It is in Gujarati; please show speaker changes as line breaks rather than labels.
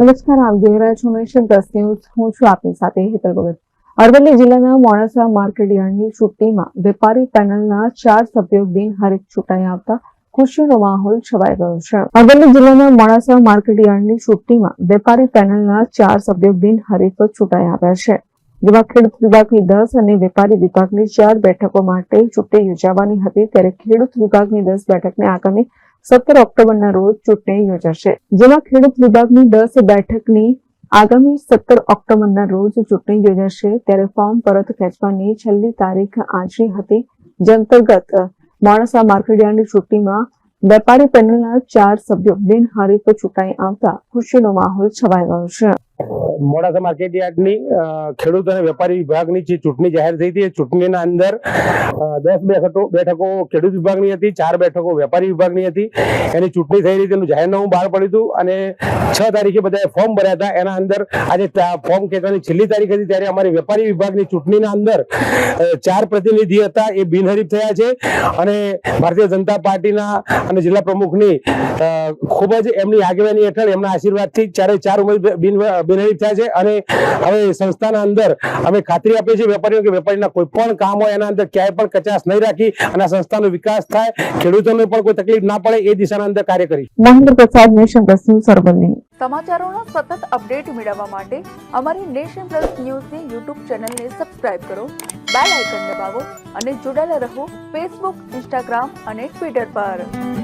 નમસ્કાર, આપ જોઈ રહ્યા છો નેશન પ્લસ ન્યૂઝ. હું છું આપની સાથે હેતલ ભગત. અરવલ્લી જિલ્લાના મોડાસા માર્કેટ યાર્ડની ચૂંટણીમાં વેપારી પેનલના ચાર સભ્યો બિનહરીફ ચૂંટાઈ આવતા ખુશીનો માહોલ છવાઈ ગયો છે. અરવલ્લી જિલ્લાના મોડાસા માર્કેટ યાર્ડની ચૂંટણીમાં વેપારી પેનલના ચાર સભ્યો બિનહરીફ ચૂંટાઈ આવ્યા છે. જેમાં ખેડૂત વિભાગની દસ અને વેપારી વિભાગની ચાર બેઠકો માટે ચૂંટણી યોજાવાની હતી. ત્યારે ખેડૂત વિભાગની દસ બેઠકને આગામી સત્તર ઓક્ટોબરના રોજ ચૂંટણી યોજાશે. જેમાં ખેડૂત વિભાગની દસ બેઠકની આગામી સત્તર ઓક્ટોબરના રોજ ચૂંટણી યોજાશે ત્યારે ફોર્મ પરત ખેંચવાની છેલ્લી તારીખ આજની હતી. જે અંતર્ગત માણસા માર્કેટયાર્ડની ચૂંટણીમાં વેપારી પેનલના ચાર સભ્યો બિનહરીફ ચૂંટાઈ આવતા ખુશીનો માહોલ છવાઈ ગયો છે.
મોડાસા માર્કેટ યાર્ડની ખેડૂત અને વેપારી વિભાગની જે ચૂંટણી જાહેર થઈ હતી, એ ચૂંટણીના અંદર દસ બેઠકો બેઠકો ખેડૂત વિભાગની હતી, ચાર બેઠકો વેપારી વિભાગની હતી. એની ચૂંટણી થઈ રહી તેનું જાહેરનામું બહાર પડ્યું હતું અને છ તારીખે બધાએ ફોર્મ ભર્યા હતા. એના અંદર આજે ફોર્મ ખેંચવાની છેલ્લી તારીખ હતી, ત્યારે અમારી વેપારી વિભાગની ચૂંટણીના અંદર ચાર પ્રતિનિધિ હતા, એ બિનહરીફ થયા છે. અને ભારતીય જનતા પાર્ટીના અને જિલ્લા પ્રમુખની ખૂબ જ એમની આગેવાની હેઠળ એમના આશીર્વાદથી ચારે ચાર ઉમેદવાર બિન, બિનહરીફ થયા છે અને હવે સંસ્થાના અંદર અમે ખાતરી આપીએ છીએ વેપારીઓ કે વેપારીના કોઈ પણ કામ હોય એના અંદર ક્યાંય પણ કચાશ નહીં રાખી અને સંસ્થાનો વિકાસ થાય. ખેડૂતોને પણ કોઈ તકલીફ ના પડે એ દિશાના અંદર કાર્ય કરી
મહેન્દ્ર પ્રસાદ નેશન પ્લસ ન્યૂઝ
સમાચારોનો સતત અપડેટ મેળવવા માટે અમારી નેશન પ્લસ ન્યૂઝની યુટ્યુબ ચેનલને સબસ્ક્રાઇબ કરો બેલ આઇકન દબાવો અને જોડાયેલા રહો ફેસબુક ઇન્સ્ટાગ્રામ અને ટ્વિટર પર.